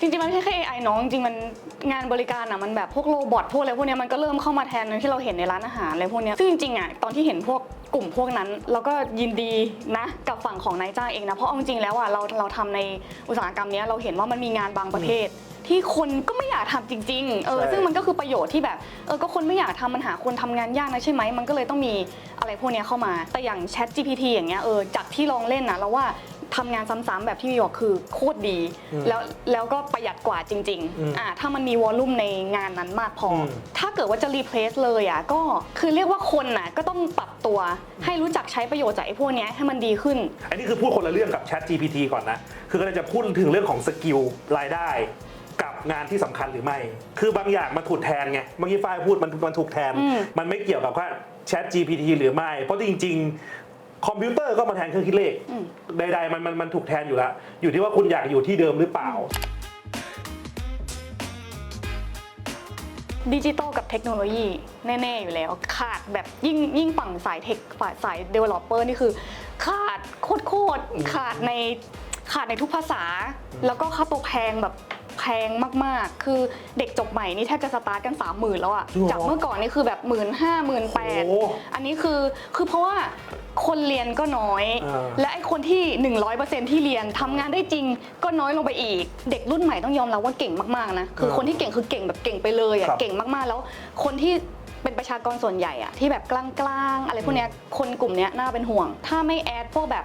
จริงๆ มันไม่ใช่แค่ AI น้องจริงๆมันงานบริการอะมันแบบพวกโรบอทพวกอะไรพวกเนี้ยมันก็เริ่มเข้ามาแทนที่เราเห็นในร้านอาหารอะไรพวกเนี้ยซึ่งจริงๆอะตอนที่เห็นพวกกลุ่มพวกนั้นเราก็ยินดีนะกับฝั่งของนายจ้างเองนะเพราะเอาจริงๆแล้วอะเราเราทำในอุตสาหกรรมเนี้ยเราเห็นว่ามันมีงานบางประเภท ที่คนก็ไม่อยากทำจริงๆเออใช่ ซึ่งมันก็คือประโยชน์ที่แบบเออก็คนไม่อยากทำมันหาคนทำงานยากนะใช่ไหมมันก็เลยต้องมีอะไรพวกเนี้ยเข้ามาแต่อย่าง Chat GPT อย่างเงี้ยเออจากที่ลองเล่นนะเราว่า ทำงานซ้ำๆแบบที่มีบอกคือโคตรดี อืมแล้วแล้วก็ประหยัดกว่าจริงอืมๆอ่าถ้ามันมีวอลลุ่มในงานนั้นมากพออม ถ้าเกิดว่าจะรีเพลซเลยอะก็คือเรียกว่าคนน่ะก็ต้องปรับตัวให้รู้จักใช้ประโยชน์จากไอ้พวกเนี้ยให้มันดีขึ้น อันนี้คือพูดคนละเรื่องกับ Chat GPT ก่อนนะ คือก็จะพูดถึงเรื่องของสกิลรายได้ กับงานที่สำคัญหรือไม่ คือบางอย่างมันถูกแทนไง เมื่อกี้ฝ้ายพูดมันมันถูกแทน อืม มันไม่เกี่ยวกับว่า Chat GPT หรือไม่ เพราะจริง ๆ คอมพิวเตอร์ก็มาแทนเครื่องคิดเลขอืมใดๆมันมันมันถูกแทนอยู่แล้วอยู่ที่ว่าคุณอยากอยู่ที่เดิมหรือเปล่า ดิจิตอลกับเทคโนโลยีแน่ ๆ อยู่แล้ว ขาดแบบยิ่งยิ่งฝั่งสายเทคฝ่ายสาย developer นี่คือ ขาดโคตรๆขาดในขาดในทุกภาษา แล้วก็ค่าตัวแพงแบบแพ งมากๆ คือเด็กจบใหม่นี่แทบจะสตาร์ทกัน 3 0,000 แล้วอะจริงเหรอจากเมื่อก่อนนี่คือแบบหมื่นห้าหมื่นแปดโอ้โหอันนี้คือคือเพราะว่าคนเรียนก็น้อยอ่าและไอ้คนที่ 100%ที่เรียนทำงานได้จริงก็น้อยลงไปอีก เด็กรุ่นใหม่ต้องยอมรับว่าเก่งมากๆนะคือคนที่เก่งคือเก่งแบบเก่งไปเลยอะครับ เก่งมากๆแล้ว คนที่เป็นประชากรส่วนใหญ่อะที่แบบกลางๆอะไรพวกเนี้ยคนกลุ่มเนี้ยน่าเป็นห่วง ถ้าไม่แอดพวกแบบ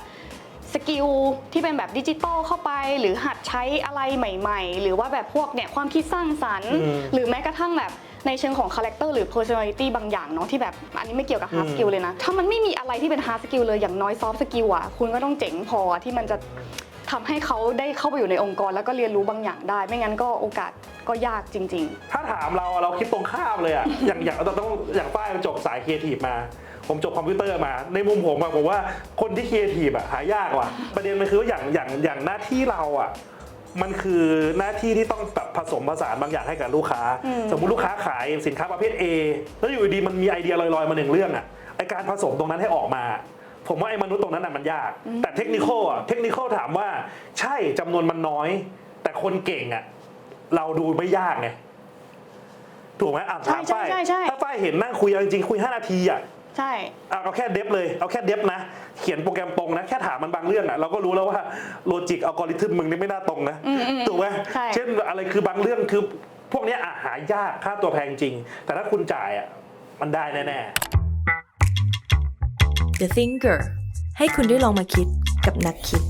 สกิลที่เป็นแบบดิจิตอลเข้าไป หรือหัดใช้อะไรใหม่ ๆ หรือว่าแบบพวกเนี่ยความคิดสร้างสรรค์ อืม หรือแม้กระทั่งแบบในเชิงของคาแรคเตอร์หรือ personality บางอย่างเนาะที่แบบอันนี้ไม่เกี่ยวกับ hard อืม skill เลยนะ ถ้ามันไม่มีอะไรที่เป็น hard skill เลยอย่างน้อย soft skill อะคุณก็ต้องเจ๋งพอที่มันจะทำให้เขาได้เข้าไปอยู่ในองค์กร แล้วก็เรียนรู้บางอย่างได้ ไม่งั้นก็โอกาสก็ยากจริงถ้าถามเราเราคิดตรงข้ามเลยอะ อย่างอย่างเราต้องอย่างฝ้ายมันจบสายครีเอทีฟมา ผมจบคอมพิวเตอร์มา ในมุมผมอะผมว่าคนที่ครีเอทีฟอะหายากว่ะ ประเด็นมันคือว่าอย่างอย่างอย่างหน้าที่เราอะมันคือหน้าที่ที่ต้องแบบผสมผสานบางอย่างให้กับลูกค้า อืม สมมุติลูกค้าขายสินค้าประเภท A แล้วอยู่ดีๆมันมีไอเดียลอยๆมาหนึ่งเรื่องอะไอการผสมตรงนั้นให้ออกมา ผมว่าไอ้มนุษย์ตรงนั้นน่ะมันยาก แต่เทคนิคอะเทคนิคถามว่าใช่จำนวนมันน้อย แต่คนเก่งอะเราดูไม่ยากไงถูกไหมอะใช่ถามฝ้ายใช่ใช่ ถ้าฝ้ายเห็นนั่งคุยเอาจริงๆคุย 5 นาทีอะๆ ใช่ อะเอาแค่เดฟเลยเอาแค่เดฟนะ เขียนโปรแกรมตรงนะ แค่ถามมันบางเรื่องอะเราก็รู้แล้วว่าโลจิกอัลกอริทึมมึงนี่ไม่น่าตรงนะอืมอืมถูกไหมใช่ เช่นอะไรคือบางเรื่องคือพวกเนี้ยอะหายากค่าตัวแพงจริง แต่ถ้าคุณจ่ายอะมันได้แน่ๆ The Thinker ให้คุณได้ลองมาคิดกับนักคิด